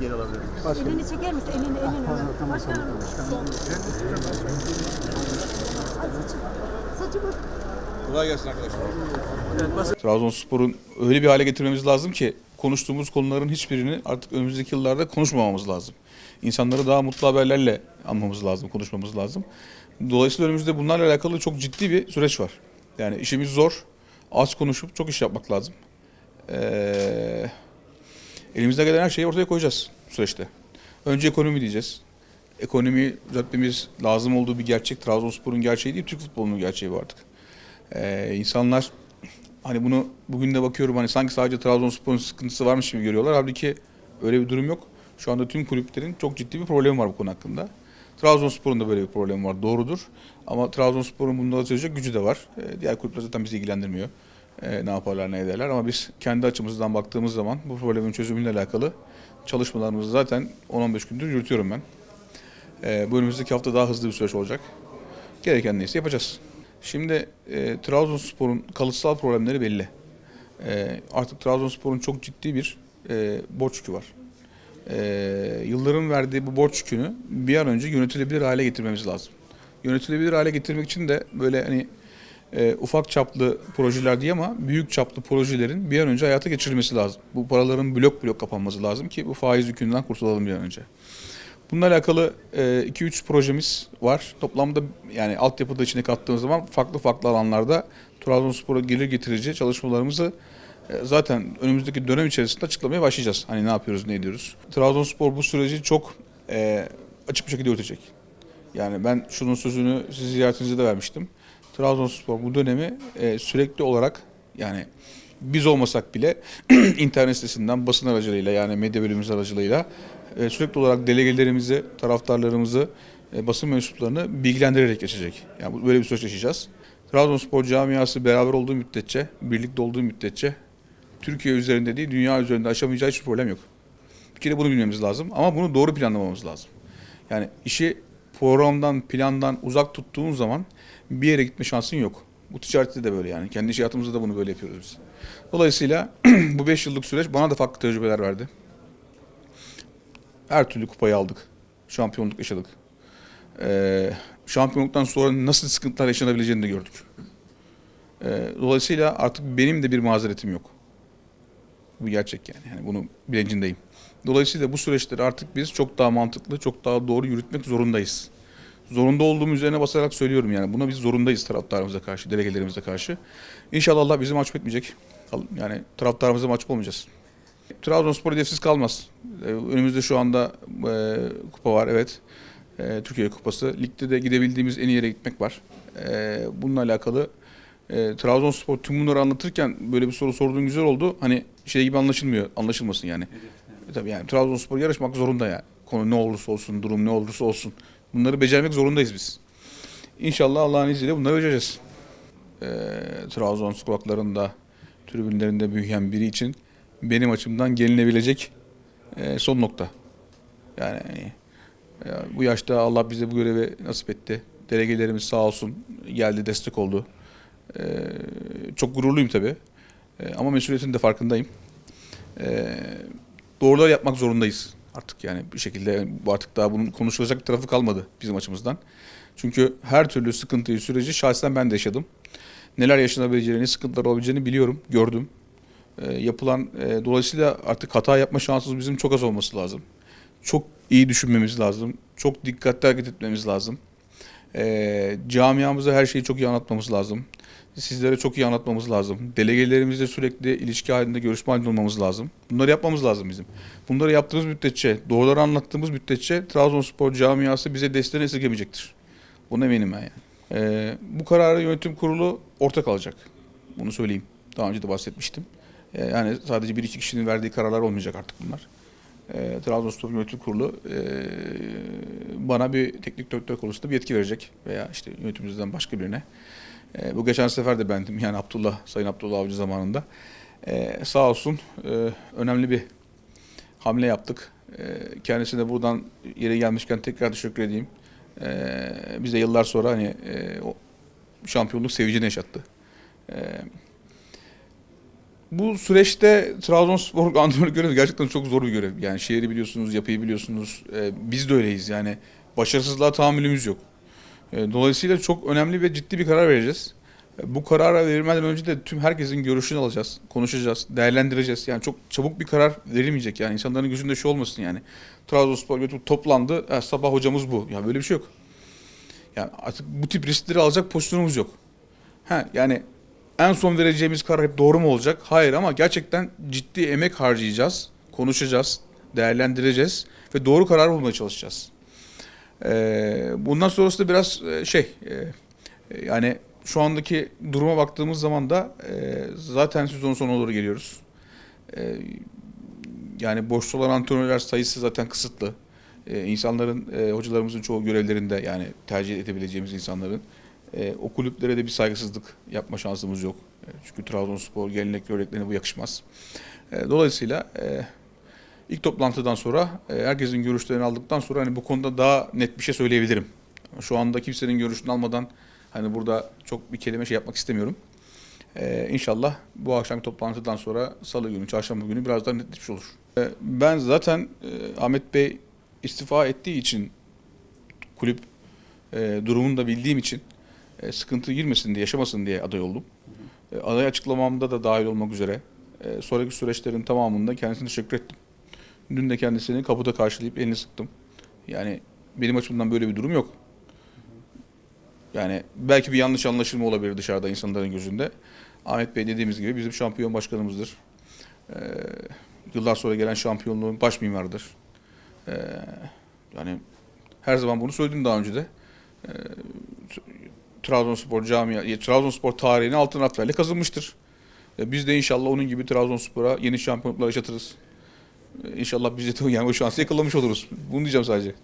geri alabilir miyiz? Elini çeker misin? Elini, elini. Başkanım. Hadi saçım. Saçı bak. Kolay gelsin arkadaşlar. Evet, Trabzonspor'un öyle bir hale getirmemiz lazım ki konuştuğumuz konuların hiçbirini artık önümüzdeki yıllarda konuşmamamız lazım. İnsanları daha mutlu haberlerle anmamız lazım, konuşmamız lazım. Dolayısıyla önümüzde bunlarla alakalı çok ciddi bir süreç var. Yani işimiz zor, az konuşup çok iş yapmak lazım. Ee, elimizde gelen her şeyi ortaya koyacağız süreçte. Önce ekonomi diyeceğiz. Ekonomiyi düzeltmemiz lazım olduğu bir gerçek. Trabzonspor'un gerçeği değil, Türk futbolunun gerçeği bu artık. Ee, insanlar hani bunu bugün de bakıyorum hani sanki sadece Trabzonspor'un sıkıntısı varmış gibi görüyorlar. Halbuki öyle bir durum yok. Şu anda tüm kulüplerin çok ciddi bir problemi var bu konu hakkında. Trabzonspor'un da böyle bir problemi var doğrudur. Ama Trabzonspor'un bunda çözecek gücü de var. Ee, diğer kulüpler zaten bizi ilgilendirmiyor. Ee, ne yaparlar ne ederler ama biz kendi açımızdan baktığımız zaman bu problemin çözümüyle alakalı çalışmalarımızı zaten 10-15 gündür yürütüyorum ben. Ee, bu önümüzdeki hafta daha hızlı bir süreç olacak. Gereken neyse yapacağız. Şimdi e, Trabzonspor'un kalıtsal problemleri belli. E, artık Trabzonspor'un çok ciddi bir e, borç yükü var. E, yılların verdiği bu borç yükünü bir an önce yönetilebilir hale getirmemiz lazım. Yönetilebilir hale getirmek için de böyle hani e, ufak çaplı projeler değil ama büyük çaplı projelerin bir an önce hayata geçirilmesi lazım. Bu paraların blok blok kapanması lazım ki bu faiz yükünden kurtulalım bir an önce. Bununla alakalı 2-3 projemiz var. Toplamda yani altyapıda içine kattığımız zaman farklı farklı alanlarda Trabzonspor'a gelir getirici çalışmalarımızı e, zaten önümüzdeki dönem içerisinde açıklamaya başlayacağız. Hani ne yapıyoruz, ne ediyoruz. Trabzonspor bu süreci çok e, açık bir şekilde yürütecek. Yani ben şunun sözünü siz ziyaretinizde de vermiştim. Trabzonspor bu dönemi e, sürekli olarak yani biz olmasak bile internet sitesinden basın aracılığıyla yani medya bölümümüz aracılığıyla e, sürekli olarak delegelerimizi, taraftarlarımızı, e, basın mensuplarını bilgilendirerek geçecek. Yani böyle bir süreç yaşayacağız. Trabzonspor camiası beraber olduğu müddetçe, birlikte olduğu müddetçe Türkiye üzerinde değil dünya üzerinde aşamayacağı hiçbir problem yok. Bir kere bunu bilmemiz lazım ama bunu doğru planlamamız lazım. Yani işi programdan, plandan uzak tuttuğun zaman bir yere gitme şansın yok. Bu ticarette de böyle yani. Kendi iş hayatımızda da bunu böyle yapıyoruz biz. Dolayısıyla bu 5 yıllık süreç bana da farklı tecrübeler verdi. Her türlü kupayı aldık. Şampiyonluk yaşadık. Ee, şampiyonluktan sonra nasıl sıkıntılar yaşanabileceğini de gördük. Ee, dolayısıyla artık benim de bir mazeretim yok. Bu gerçek yani. yani bunu bilincindeyim. Dolayısıyla bu süreçleri artık biz çok daha mantıklı, çok daha doğru yürütmek zorundayız. Zorunda olduğum üzerine basarak söylüyorum yani. Buna biz zorundayız taraftarımıza karşı, delegelerimize karşı. İnşallah Allah bizi mahcup etmeyecek. Yani taraftarımıza mahcup olmayacağız. Trabzonspor hedefsiz kalmaz. Ee, Önümüzde şu anda e, kupa var evet. E, Türkiye Kupası. Ligde de gidebildiğimiz en iyi yere gitmek var. E, bununla alakalı e, Trabzonspor tüm bunları anlatırken böyle bir soru sorduğun güzel oldu. Hani şey gibi anlaşılmıyor. Anlaşılmasın yani. E, tabii yani Trabzonspor yarışmak zorunda yani. Konu ne olursa olsun, durum ne olursa olsun. Bunları becermek zorundayız biz. İnşallah Allah'ın izniyle bunları becereceğiz. E, Trabzon sokaklarında, tribünlerinde büyüyen biri için benim açımdan gelinebilecek e, son nokta. Yani e, bu yaşta Allah bize bu görevi nasip etti. Delegelerimiz sağ olsun geldi destek oldu. E, çok gururluyum tabii. E, ama mesuliyetin de farkındayım. E, doğrular yapmak zorundayız artık yani bir şekilde artık daha bunun konuşulacak bir tarafı kalmadı bizim açımızdan. Çünkü her türlü sıkıntıyı süreci şahsen ben de yaşadım. Neler yaşanabileceğini, sıkıntılar olabileceğini biliyorum, gördüm e, yapılan e, dolayısıyla artık hata yapma şansımız bizim çok az olması lazım. Çok iyi düşünmemiz lazım. Çok dikkatli hareket etmemiz lazım. E, camiamıza her şeyi çok iyi anlatmamız lazım. Sizlere çok iyi anlatmamız lazım. Delegelerimizle sürekli ilişki halinde, görüşme halinde olmamız lazım. Bunları yapmamız lazım bizim. Bunları yaptığımız müddetçe, doğruları anlattığımız müddetçe Trabzonspor camiası bize desteğini esirgemeyecektir. Buna eminim ben yani. E, bu kararı yönetim kurulu ortak alacak. Bunu söyleyeyim. Daha önce de bahsetmiştim. E, Yani sadece bir iki kişinin verdiği kararlar olmayacak artık bunlar. E, Trabzonspor Yönetim Kurulu e, bana bir teknik direktör konusunda bir yetki verecek veya işte yönetimimizden başka birine. E, bu geçen sefer de bendim yani Abdullah, Sayın Abdullah Avcı zamanında. E, sağ olsun e, önemli bir hamle yaptık. E, kendisine buradan yere gelmişken tekrar teşekkür edeyim. E, bize yıllar sonra hani e, o şampiyonluk sevincini yaşattı. E, Bu süreçte Trabzonspor antrenörü görevi gerçekten çok zor bir görev. Yani şehri biliyorsunuz, yapıyı biliyorsunuz. Ee, biz de öyleyiz yani. Başarısızlığa tahammülümüz yok. Ee, dolayısıyla çok önemli ve ciddi bir karar vereceğiz. Ee, bu karara verilmeden önce de tüm herkesin görüşünü alacağız, konuşacağız, değerlendireceğiz. Yani çok çabuk bir karar verilmeyecek. Yani insanların gözünde şey olmasın yani. Trabzonspor götürüp toplandı, "Ha, sabah hocamız bu. Ya böyle bir şey yok. Yani artık bu tip riskleri alacak pozisyonumuz yok. Ha, yani en son vereceğimiz karar hep doğru mu olacak? Hayır ama gerçekten ciddi emek harcayacağız, konuşacağız, değerlendireceğiz ve doğru karar bulmaya çalışacağız. Ee, bundan sonrası da biraz e, şey, e, yani şu andaki duruma baktığımız zaman da e, zaten sezon sonuna doğru geliyoruz. E, yani boşta olan antrenörler sayısı zaten kısıtlı. E, insanların, e, hocalarımızın çoğu görevlerinde yani tercih edebileceğimiz insanların e, o kulüplere de bir saygısızlık yapma şansımız yok. E, çünkü Trabzonspor gelenek göreneklerine bu yakışmaz. E, dolayısıyla e, ilk toplantıdan sonra e, herkesin görüşlerini aldıktan sonra hani bu konuda daha net bir şey söyleyebilirim. Şu anda kimsenin görüşünü almadan hani burada çok bir kelime şey yapmak istemiyorum. E, inşallah bu akşam toplantıdan sonra salı günü, çarşamba günü biraz daha netleşmiş olur. E, ben zaten e, Ahmet Bey istifa ettiği için kulüp e, durumunu da bildiğim için e, sıkıntı girmesin diye, yaşamasın diye aday oldum. E, aday açıklamamda da dahil olmak üzere e, sonraki süreçlerin tamamında kendisine teşekkür ettim. Dün de kendisini kapıda karşılayıp elini sıktım. Yani benim açımdan böyle bir durum yok. Yani belki bir yanlış anlaşılma olabilir dışarıda insanların gözünde. Ahmet Bey dediğimiz gibi bizim şampiyon başkanımızdır. E, yıllar sonra gelen şampiyonluğun baş mimarıdır. E, yani her zaman bunu söyledim daha önce de. E, Trabzonspor camia, Trabzonspor tarihini altın harflerle kazınmıştır. E, Biz de inşallah onun gibi Trabzonspor'a yeni şampiyonluklar yaşatırız. İnşallah biz de yani o şansı yakalamış oluruz. Bunu diyeceğim sadece.